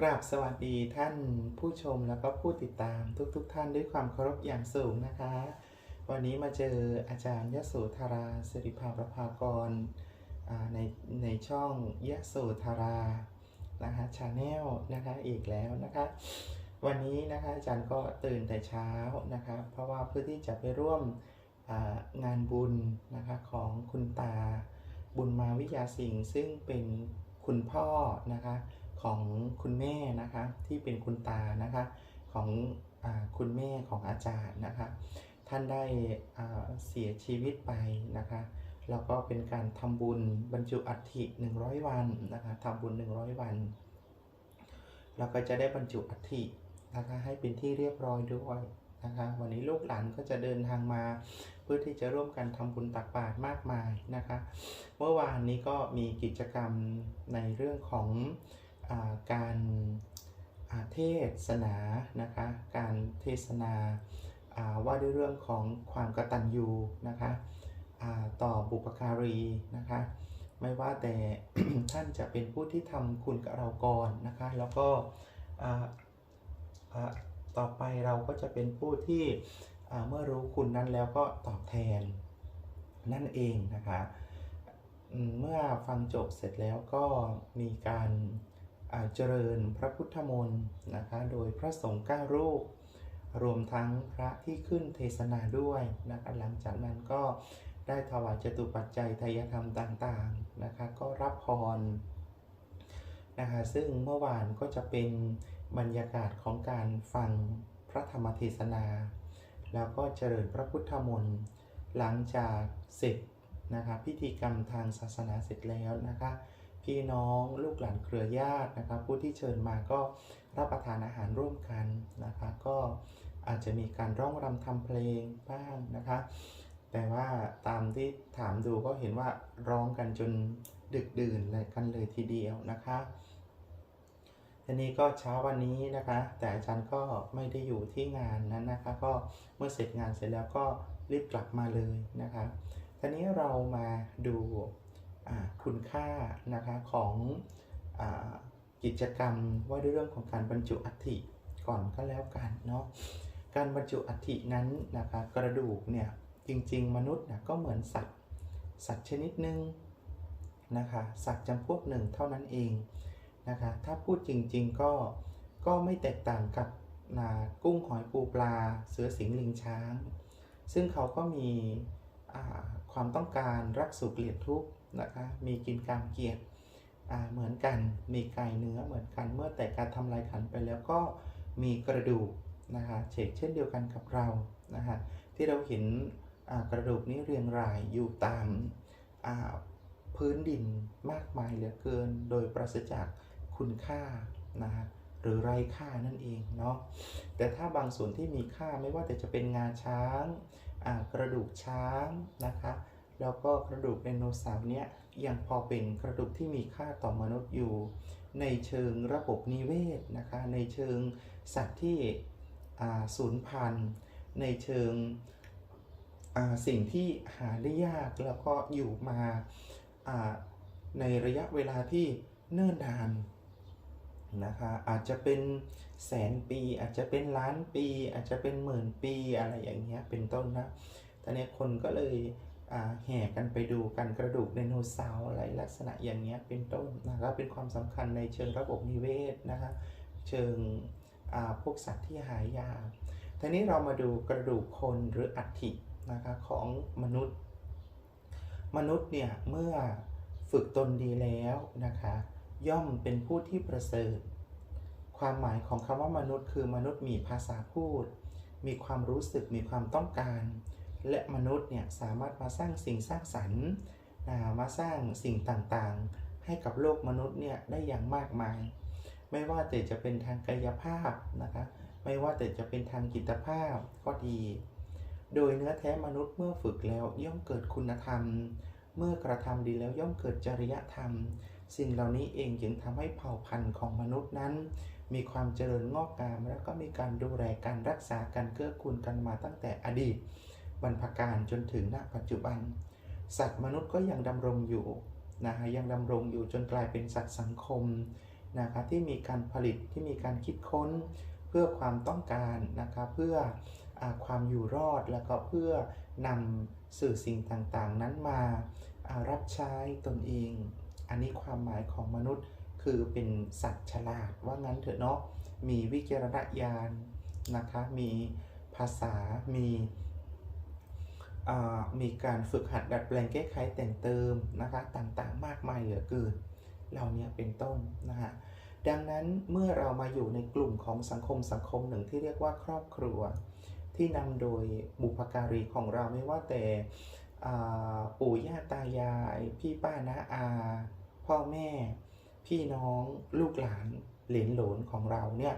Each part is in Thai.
กราบสวัสดีท่านผู้ชมแล้วก็ผู้ติดตามทุกๆทท่านด้วยความเคารพอย่างสูงนะคะ วันนี้มาเจออาจารย์ยโสธราสิริภาประภากรในในช่องยโสธรานะคะชาแนลนะคะอีกแล้วนะคะ วันนี้นะคะอาจารย์ก็ตื่นแต่เช้านะคะ เพราะว่าเพื่อที่จะไปร่วมงานบุญนะคะของคุณตาบุญมาวิยาสิงห์ซึ่งเป็นคุณพ่อนะคะ ของคุณแม่นะคะที่เป็นคุณตานะคะของอคุณแม่ของอาจารย์นะคะ ท่านได้เสียชีวิตไปนะคะแล้วก็เป็นการทำบุญบรรจุอัฐิ100 วันนะคะทำบุญ 100 วัน แล้วก็จะได้บรรจุอัฐินะคะให้เป็นที่เรียบร้อยด้วยนะคะวันนี้ลูกหลานก็จะเดินทางมา เพื่อที่จะร่วมกันทำบุญตักบาตรมากมายนะคะ เมื่อวานนี้ก็มีกิจกรรมในเรื่องของ การเทศนานะคะการเทศนาว่าด้วยเรื่องของความกตัญญูนะคะต่อบุปการีนะคะไม่ว่าแต่ท่านจะเป็นผู้ที่ทำคุณกับเราก่อนนะคะแล้วก็ต่อไปเราก็จะเป็นผู้ที่เมื่อรู้คุณนั้นแล้วก็ตอบแทนนั่นเองนะคะเมื่อฟังจบเสร็จแล้วก็มีการ เจริญพระพุทธมนต์นะคะ โดยพระสงฆ์เก้ารูป รวมทั้งพระที่ขึ้นเทศนาด้วยนะคะหลังจากนั้นก็ได้ถวายจตุปัจจัยทายธรรมต่างๆนะคะ ก็รับพรนะคะ ซึ่งเมื่อวานก็จะเป็นบรรยากาศของการฟังพระธรรมเทศนา แล้วก็เจริญพระพุทธมนต์หลังจากเสร็จนะคะ พิธีกรรมทางศาสนาเสร็จแล้วนะคะ พี่น้องลูกหลานเครือญาตินะคะผู้ที่เชิญมาก็รับประทานอาหารร่วมกันนะคะก็อาจจะมีการร้องรำทำเพลงบ้างนะคะ แต่ว่าตามที่ถามดูก็เห็นว่าร้องกันจนดึกดื่นเลยกันเลยทีเดียวนะคะทีนี้ก็เช้าวันนี้นะคะ แต่อาจารย์ก็ไม่ได้อยู่ที่งานนั้นนะคะ ก็เมื่อเสร็จงานเสร็จแล้วก็รีบกลับมาเลยนะคะทีนี้เรามาดู คุณค่านะคะของอกิจกรรมว่าด้วยเรื่องของการบรรจุอัฐิก่อนก็แล้วกันเนาะการบรรจุอัฐินั้นนะคะกระดูกเนี่ยจริง ๆ มนุษย์นะก็เหมือนสัตว์สัตว์ชนิดหนึ่งนะคะสัตว์จำพวกหนึ่งเท่านั้นเองนะคะถ้าพูดจริง ๆ ก็ก็ไม่แตกต่างกับนากุ้งหอยปูปลา เสือสิงห์ลิงช้าง ซึ่งเขาก็มีความต้องการรักสุขเกลียดทุกข์ นะคะมีกินกามเกียรติอ่าเหมือนกันมีไก่เนื้อเหมือนกันเมื่อแต่การทำลายขันไปแล้วก็มีกระดูกนะคะเชกเช่นเดียวกันกับเรานะคะที่เราเห็นกระดูกนี้เรียงรายอยู่ตามาพื้นดินมากมายเหลือเกิน โดยปราศจากคุณค่านะะหรือไร้ค่านั่นเองเนาะแต่ถ้าบางส่วนที่มีค่าไม่ว่าแต่จะเป็นงาช้างากระดูกช้างนะคะ แล้วก็กระดูกไดโนเสาร์เนี่ยยังพอเป็นกระดูกที่มีค่าต่อมนุษย์อยู่ ในเชิงระบบนิเวศนะคะ ในเชิงสัตว์ที่สูญพันธุ์ ในเชิงสิ่งที่หาได้ยากแล้วก็อยู่มาในระยะเวลาที่เนิ่นนานนะคะอาจจะเป็นแสนปี อาจจะเป็นล้านปี อาจจะเป็นหมื่นปีอะไรอย่างเงี้ยเป็นต้นนะตอนนี้คนก็เลย แห่กันไปดูกันกระดูกไดโนเสาร์อะไรลักษณะอย่างเงี้ยเป็นต้นนะครับเป็นความสำคัญในเชิงระบบนิเวศนะคะเชิงพวกสัตว์ที่หายากทีนี้เรามาดูกระดูกคนหรืออัฐินะคะของมนุษย์ มนุษย์เนี่ยเมื่อฝึกตนดีแล้วนะคะย่อมเป็นผู้ที่ประเสริฐ ความหมายของคำว่ามนุษย์คือมนุษย์มีภาษาพูด มีความรู้สึกมีความต้องการ และมนุษย์เนี่ยสามารถมาสร้างสิ่งสร้างสรรค์นะมาสร้างสิ่งต่างๆ ให้กับโลกมนุษย์เนี่ยได้อย่างมากมาย ไม่ว่าแต่จะเป็นทางกายภาพนะคะไม่ว่าแต่จะเป็นทางจิตภาพก็ดี โดยเนื้อแท้มนุษย์เมื่อฝึกแล้วย่อมเกิดคุณธรรม เมื่อกระทำดีแล้วย่อมเกิดจริยธรรม สิ่งเหล่านี้เองจึงทำให้เผ่าพันธุ์ของมนุษย์นั้น มีความเจริญงอกงาม แล้วก็มีการดูแลการรักษาการเกื้อกูลกันมาตั้งแต่อดีต บรรพการจนถึงณปัจจุบัน สัตว์มนุษย์ก็ยังดำรงอยู่นะฮะยังดำรงอยู่จนกลายเป็นสัตว์สังคมนะคะที่มีการผลิตที่มีการคิดค้นเพื่อความต้องการนะคะเพื่ออความอยู่รอดแล้วก็เพื่อนำสื่อสิ่งต่างๆ นั้นมารับใช้ตนเอง อันนี้ความหมายของมนุษย์คือเป็นสัตว์ฉลาดว่างั้นเถอะเนาะมีวิจารณญาณนะคะมีภาษามี มีการฝึกหัดดัดแปลงแก้ไขแต่งเติมนะคะต่างๆ มากมายเหลือเกินเหล่านี้เป็นต้นนะฮะดังนั้นเมื่อเรามาอยู่ในกลุ่มของสังคมสังคมหนึ่งที่เรียกว่าครอบครัว ที่นำโดยบุพการีของเราไม่ว่าแต่ปู่ย่าตายาย พี่ป้าน้าอา พ่อแม่ พี่น้อง ลูกหลานเหลนหลนของเราเนี่ย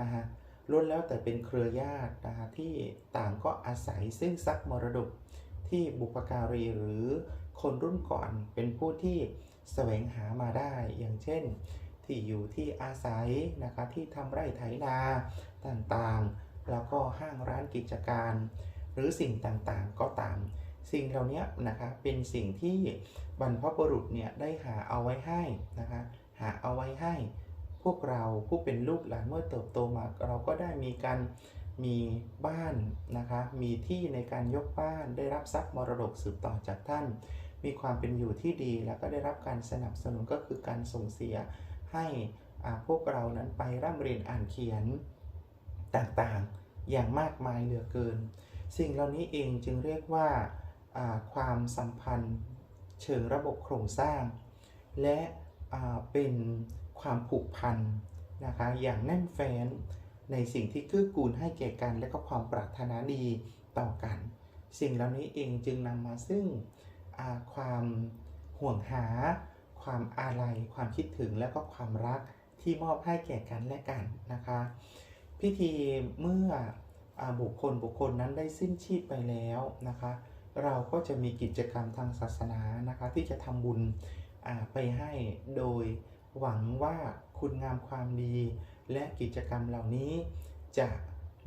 นะฮะ ล้วนแล้วแต่เป็นเครือญาตินะฮะที่ต่างก็อาศัยซึ่งทรัพย์มรดกที่บุพการีหรือคนรุ่นก่อนเป็นผู้ที่แสวงหามาได้ อย่างเช่น ที่อยู่ที่อาศัยนะคะที่ทำไร่ไถนาต่างๆ แล้วก็ห้างร้านกิจการ หรือสิ่งต่างๆก็ตาม สิ่งเหล่านี้นะคะเป็นสิ่งที่บรรพบุรุษเนี่ยได้หาเอาไว้ให้นะคะหาเอาไว้ให้ พวกเราผู้เป็นลูกหลานเมื่อเติบโตมา เราก็ได้มีการมีบ้านนะคะ มีที่ในการยกบ้าน ได้รับทรัพย์มรดกสืบต่อจากท่าน มีความเป็นอยู่ที่ดี แล้วก็ได้รับการสนับสนุนก็คือการส่งเสียให้พวกเรานั้นไปร่ำเรียนอ่านเขียนต่างๆ อย่างมากมายเหลือเกิน สิ่งเหล่านี้เองจึงเรียกว่าความสัมพันธ์เชิงระบบโครงสร้าง และเป็น ความผูกพันนะคะ อย่างแน่นแฟ้นในสิ่งที่เกื้อกูลให้แก่กัน และก็ความปรารถนาดีต่อกัน สิ่งเหล่านี้เองจึงนำมาซึ่งความห่วงหา ความอาลัย ความคิดถึงและก็ความรักที่มอบให้แก่กันและกันนะคะ พิธีเมื่ออบุคคลบุคคลนั้นได้สิ้นชีพไปแล้วนะคะ เราก็จะมีกิจกรรมทางศาสนานะคะ ที่จะทำบุญไปให้โดย หวังว่าคุณงามความดี และกิจกรรมเหล่านี้ จะ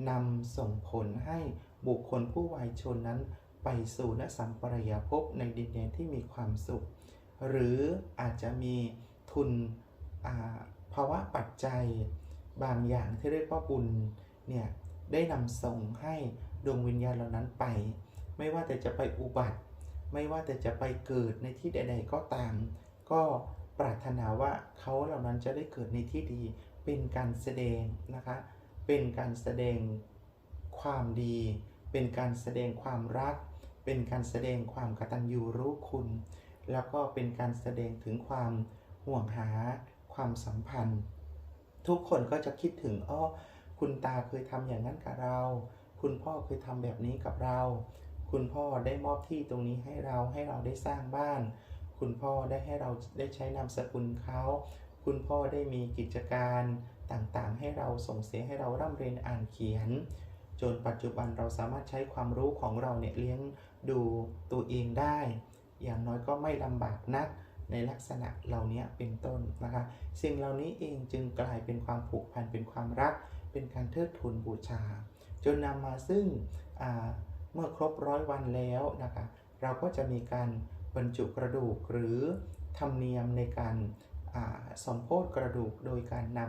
นำส่งผลให้บุคคลผู้วายชนนั้น ไปสู่นสัมปรายภพในดินแดนที่มีความสุข หรืออาจจะมีทุนภาวะปัจจัย บางอย่างที่เรียกว่าบุญเนี่ยได้นำส่งให้ดวงวิญญาณเหล่านั้นไป ไม่ว่าแต่จะไปอุบัติ ไม่ว่าแต่จะไปเกิดในที่ใด ๆ ก็ตาม ก็ ปรารถนาว่าเขาเหล่านั้นจะได้เกิดในที่ดีเป็นการแสดงนะคะ เป็นการแสดงความดี เป็นการแสดงความรัก เป็นการแสดงความกตัญญูรู้คุณ แล้วก็เป็นการแสดงถึงความห่วงหาความสัมพันธ์ ทุกคนก็จะคิดถึงอ้อคุณตาเคยทำอย่างนั้นกับเรา คุณพ่อเคยทำแบบนี้กับเรา คุณพ่อได้มอบที่ตรงนี้ให้เราให้เราได้สร้างบ้าน คุณพ่อได้ให้เราได้ใช้นามสกุลเขาคุณพ่อได้มีกิจการต่างๆ ให้เราส่งเสียให้เราร่ำเรียนอ่านเขียน จนปัจจุบันเราสามารถใช้ความรู้ของเราเนี่ยเลี้ยงดูตัวเองได้ อย่างน้อยก็ไม่ลำบากนักในลักษณะเหล่านี้เป็นต้นนะคะ สิ่งเหล่านี้เองจึงกลายเป็นความผูกพันเป็นความรัก เป็นการเทิดทูนบูชา จนนำมาซึ่งเมื่อครบร้อยวันแล้วนะคะ เราก็จะมีการ บรรจุกระดูกหรือธรรมเนียมในการสมโพธกระดูกโดยการน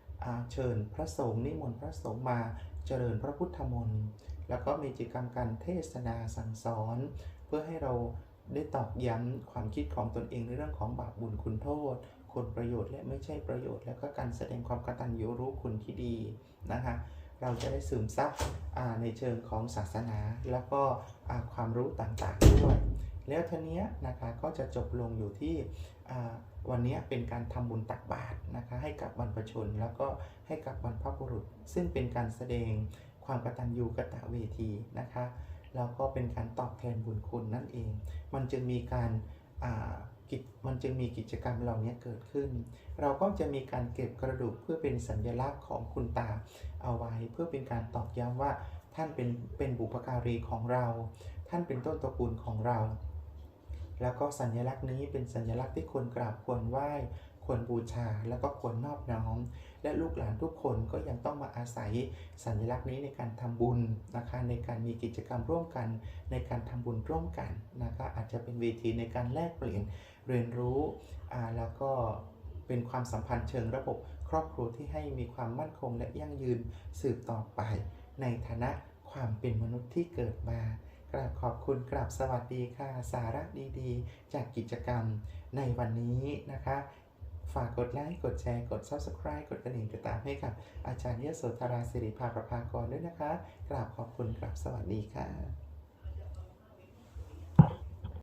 ำเชิญพระสงฆ์นิมนต์พระสงฆ์มาเจริญพระพุทธมนต์แล้วก็มีกิจกรรมการเทศนาสั่งสอน เพื่อให้เราได้ตอกย้ำความคิดของตนเองในเรื่องของบาปบุญคุณโทษคุณประโยชน์และไม่ใช่ประโยชน์ แล้วก็การแสดงความกตัญญูรู้คุณที่ดีนะคะ เราจะได้ซึมซับในเชิงของศาสนา แล้วก็ความรู้ต่างๆด้วยแล้วทีเนี้ยนะคะก็จะจบลงอยู่ที่วันเนี้ยเป็นการทำบุญตักบาตรนะคะให้กับบรรพชน แล้วก็ให้กับบรรพบุรุษ ซึ่งเป็นการแสดงความกตัญญูกตเวทีนะคะแล้วก็เป็นการตอบแทนบุญคุณนั่นเอง มันจึงมีการ กิจมันจึงมีกิจกรรมเหล่านี้เกิดขึ้น เราก็จะมีการเก็บกระดูกเพื่อเป็นสัญลักษณ์ของคุณตาเอาไว้ เพื่อเป็นการตอกย้ำว่าท่านเป็นเป็นบุพการีของเรา ท่านเป็นต้นตระกูลของเรา แล้วก็สัญลักษณ์นี้เป็นสัญลักษณ์ที่ควรกราบควรไหว้ควรบูชาแล้วก็ควรนอบน้อม และลูกหลานทุกคนก็ยังต้องมาอาศัยสัญลักษณ์นี้ในการทำบุญนะคะในการมีกิจกรรมร่วมกัน ในการทำบุญร่วมกันนะคะอาจจะเป็นเวทีในการแลกเปลี่ยน เรียนรู้แล้วก็เป็นความสัมพันธ์เชิงระบบ ครอบครัวที่ให้มีความมั่นคงและยั่งยืนสืบต่อไป ในฐานะความเป็นมนุษย์ที่เกิดมากราบขอบคุณกราบสวัสดีค่ะ สาระดีๆ จากกิจกรรมในวันนี้นะคะ ฝากกดไลค์ กดแชร์ กด Subscribe กดกระดิ่งติดตามให้กับอาจารย์เยโสธราสิริภาประภากรด้วยนะคะ กราบขอบคุณกราบสวัสดีค่ะ